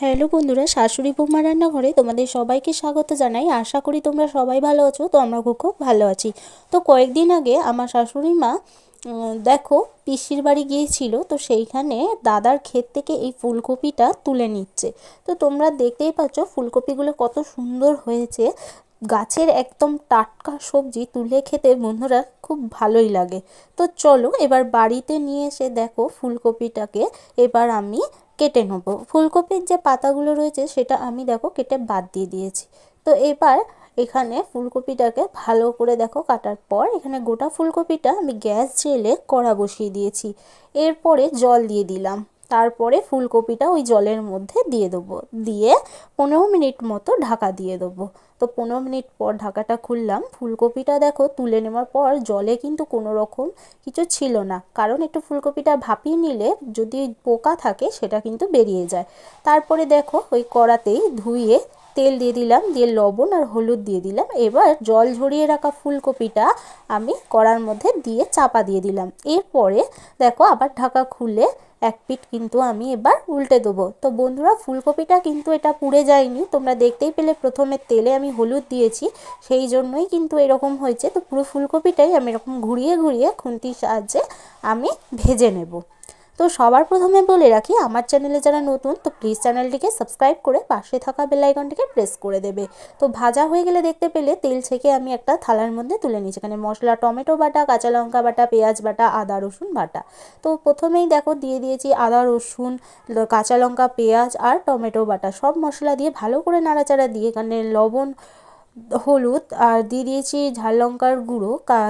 Hello বন্ধুরা, শাশুড়ি বৌমা রান্নাঘরে তোমাদের সবাইকে স্বাগত জানাই। আশা করি তোমরা সবাই ভালো আছো, তো আমরা খুব ভালো আছি। তো কয়েকদিন আগে আমার শাশুড়ি মা দেখো পিসির বাড়ি গিয়েছিল, তো সেইখানে দাদার ক্ষেত থেকে এই ফুলকপিটা তুলে নিচ্ছে। তো তোমরা দেখতেই পাচ্ছ ফুলকপিগুলো কত সুন্দর হয়েছে। গাছের একদম টাটকা সবজি তুলে খেতে বন্ধুরা খুব ভালোই লাগে। তো চলো এবার বাড়িতে নিয়ে এসে দেখো ফুলকপিটাকে এবার আমি কেটে নেব। ফুলকপির যে পাতাগুলো রয়েছে সেটা আমি দেখো কেটে বাদ দিয়ে দিয়েছি। তো এবার এখানে ফুলকপিটাকে ভালো করে দেখো কাটার পর এখানে গোটা ফুলকপিটা আমি গ্যাস জেলে কড়া বসিয়ে দিয়েছি। এরপরে জল দিয়ে দিলাম। তারপরে ফুলকপিটা ওই জলের মধ্যে দিয়ে দেবো। দিয়ে পনেরো মিনিট মতো ঢাকা দিয়ে দেবো। তো পনেরো মিনিট পর ঢাকাটা খুললাম। ফুলকপিটা দেখো তুলে নেওয়ার পর জলে কিন্তু কোনো রকম কিছু ছিল না। কারণ একটু ফুলকপিটা ভাপিয়ে নিলে যদি পোকা থাকে সেটা কিন্তু বেরিয়ে যায়। তারপরে দেখো ওই কড়াতেই ধুয়ে তেল দিয়ে দিলাম, দিয়ে লবণ আর হলুদ দিয়ে দিলাম। এবার জল ঝরিয়ে রাখা ফুলকপিটা আমি কড়ার মধ্যে দিয়ে চাপা দিয়ে দিলাম। এরপরে দেখো আবার ঢাকা খুলে এক পিঠ কিন্তু আমি এবার উল্টে দেবো। তো বন্ধুরা, ফুলকপিটা কিন্তু এটা পুড়ে যায়নি। তোমরা দেখতেই পেলে প্রথমে তেলে আমি হলুদ দিয়েছি, সেই জন্যই কিন্তু এরকম হয়েছে। তো পুরো ফুলকপিটাই আমি এরকম ঘুরিয়ে ঘুরিয়ে খুন্তির সাহায্যে আমি ভেজে নেব। তো সবার প্রথমে বলে রাখি, আমার চ্যানেলে যারা নতুন, তো প্লিজ চ্যানেলটিকে সাবস্ক্রাইব করে পাশে থাকা বেলাইকনটিকে প্রেস করে দেবে। তো ভাজা হয়ে গেলে দেখতে পেলে তেল ছেঁকে আমি একটা থালার মধ্যে তুলে নিয়েছি। এখানে মশলা, টমেটো বাটা, কাঁচা লঙ্কা বাটা, পেঁয়াজ বাটা, আদা, রসুন বাটা। তো প্রথমেই দেখো দিয়ে দিয়েছি আদা, রসুন কাঁচা লঙ্কা, পেঁয়াজ আর টমেটো বাটা। সব মশলা দিয়ে ভালো করে নাড়াচাড়া দিয়ে এখানে লবণ হলুদ আর দিয়ে দিয়েছি ঝাল লঙ্কার গুঁড়ো, কা,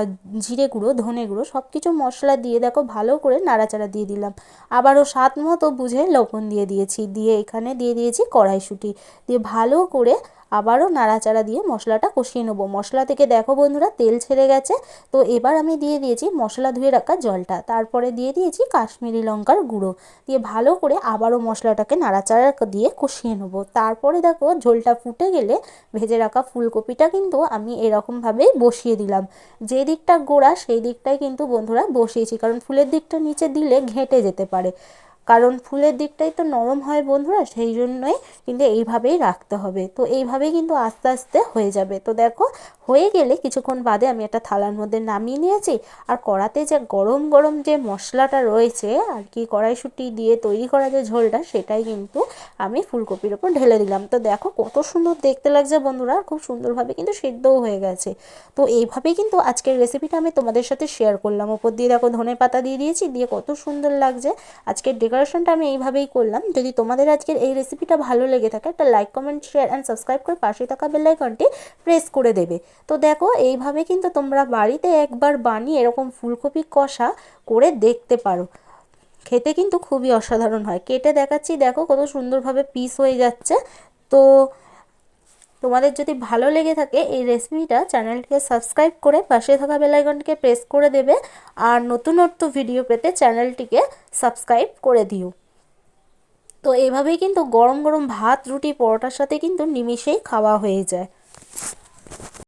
জিরে গুঁড়ো, ধনে গুঁড়ো সব কিছু মশলা দিয়ে দেখো ভালো করে নাড়াচাড়া দিয়ে দিলাম। আবারও স্বাদ মতো বুঝে লবণ দিয়ে দিয়েছি, দিয়ে এখানে দিয়ে দিয়েছি কড়াইশুঁটি। দিয়ে ভালো করে আবারও নাড়াচাড়া দিয়ে মশলাটা কষিয়ে নেব। মশলা থেকে দেখো বন্ধুরা, তেল ছেড়ে গেছে। তো এবার আমি দিয়ে দিয়েছি মশলা ধুয়ে রাখা জলটা। তারপরে দিয়ে দিয়েছি কাশ্মীরি লঙ্কার গুঁড়ো। দিয়ে ভালো করে আবারও মশলাটাকে নাড়াচাড়া দিয়ে কষিয়ে নেব। তারপরে দেখো ঝোলটা ফুটে গেলে ভেজে রাখা ফুলকপিটা কিন্তু আমি এরকমভাবেই বসিয়ে দিলাম। যে দিকটা গোড়া, সেই দিকটাই কিন্তু বন্ধুরা বসিয়েছি। কারণ ফুলের দিকটা নিচে দিলে ঘেঁটে যেতে পারে। কারণ ফুলের দিকটাই তো নরম হয় বন্ধুরা, সেই জন্যই কিন্তু এইভাবেই রাখতে হবে। তো এইভাবেই কিন্তু আস্তে আস্তে হয়ে যাবে। তো দেখো, হয়ে গেলে কিছুক্ষণ বাদে আমি একটা থালার মধ্যে নামিয়ে নিয়েছি। আর কড়াতে যে গরম গরম যে মশলাটা রয়েছে, আর কি কড়াইশুঁটি দিয়ে তৈরি করা যে ঝোলটা, সেটাই কিন্তু আমি ফুলকপির ওপর ঢেলে দিলাম। তো দেখো, কত সুন্দর দেখতে লাগছে বন্ধুরা খুব সুন্দরভাবে কিন্তু সিদ্ধও হয়ে গেছে। তো এইভাবেই কিন্তু আজকের রেসিপিটা আমি তোমাদের সাথে শেয়ার করলাম। ওপর দিয়ে দেখো ধনে পাতা দিয়ে দিয়েছি, দিয়ে কত সুন্দর লাগছে। আজকের ডেকোরেশনটা আমি এইভাবেই করলাম। যদি তোমাদের আজকের এই রেসিপিটা ভালো লেগে থাকে, একটা like comment share and subscribe করে পাশে থাকা বেলাইকনটি প্রেস করে দেবে। তো দেখো, এইভাবে কিন্তু তোমরা বাড়িতে একবার বানিয়ে এরকম ফুলকপি কষা করে দেখতে পারো। খেতে কিন্তু খুবই অসাধারণ হয়। কেটে দেখাচ্ছি, দেখো কত সুন্দরভাবে পিস হয়ে যাচ্ছে। তো তোমাদের যদি ভালো লেগে থাকে এই রেসিপিটা, চ্যানেলটিকে সাবস্ক্রাইব করে পাশে থাকা বেলাইকনটিকে প্রেস করে দেবে আর নতুনত্ব ভিডিও পেতে চ্যানেলটিকে সাবস্ক্রাইব করে দিও। তো এভাবেই কিন্তু গরম গরম ভাত, রুটি, পরোটার সাথে কিন্তু নিমিষেই খাওয়া হয়ে যায়।